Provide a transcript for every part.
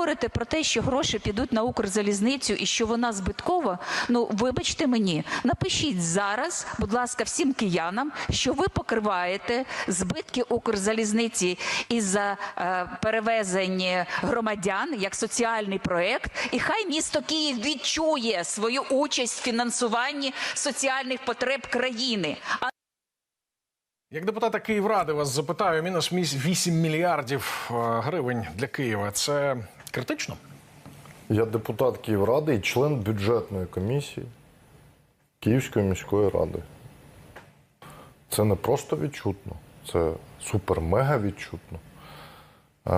говорите про те, що гроші підуть на Укрзалізницю і що вона збиткова, ну вибачте мені, напишіть зараз, будь ласка, всім киянам, що ви покриваєте збитки Укрзалізниці із-за е, перевезень громадян як соціальний проект, і хай місто Київ відчує свою участь в фінансуванні соціальних потреб країни. Як депутата Київради вас запитаю, мінус міс- 8 мільярдів е, гривень для Києва. Це критично? Я депутат Київради і член бюджетної комісії Київської міської ради. Це не просто відчутно, це супер-мега відчутно. Е,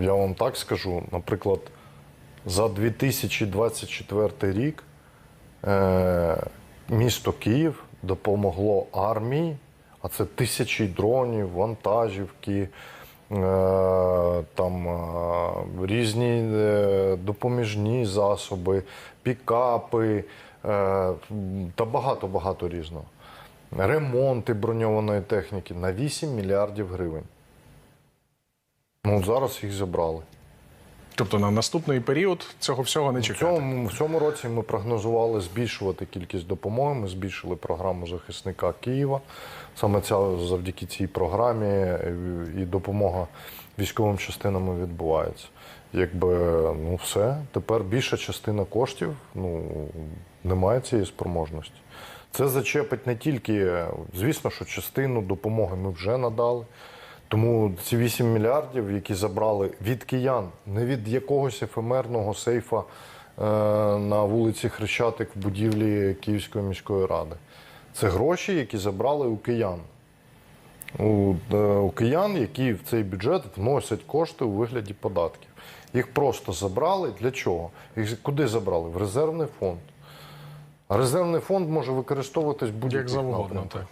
я вам так скажу, наприклад, за 2024 рік е, місто Київ допомогло армії, а це тисячі дронів, вантажівки, там е, різні е, допоміжні засоби, пікапи е, та багато-багато різного. Ремонти броньованої техніки на 8 мільярдів гривень. Ну, зараз їх забрали. Тобто на наступний період цього всього не В цьому, в цьому році ми прогнозували збільшувати кількість допомоги. Ми збільшили програму захисника Києва. Саме ця завдяки цій програмі е, і допомога військовим частинам відбувається. Якби ну все, тепер більша частина коштів ну немає цієї спроможності. Це зачепить не тільки, звісно, що частину допомоги ми вже надали. Тому ці 8 мільярдів, які забрали від киян, не від якогось ефемерного сейфа е, на вулиці Хрещатик в будівлі Київської міської ради. Це гроші, які забрали у киян. У, е, у киян, які в цей бюджет вносять кошти у вигляді податків. Їх просто забрали. Для чого? Їх куди забрали? В резервний фонд. А резервний фонд може використовуватись завгодно, так.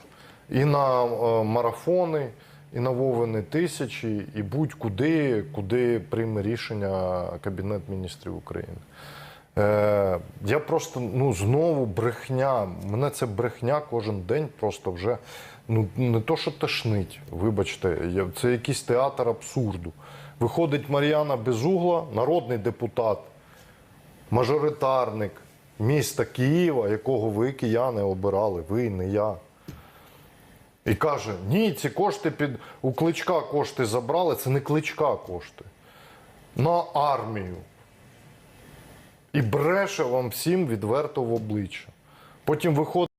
І на е, марафони, і на тисячі, і будь-куди, куди прийме рішення Кабінет міністрів України. Е, я просто ну знову брехня. Мене це брехня кожен день просто вже ну не то, що тошнить. Вибачте, це якийсь театр абсурду. Виходить Мар'яна Безугла, народний депутат, мажоритарник міста Києва, якого ви, кияни, обирали, ви, не я. І каже: ні, ці кошти під у кличка кошти забрали, це не кличка кошти. На армію. І бреше вам всім відверто в обличчя. Потім виходить.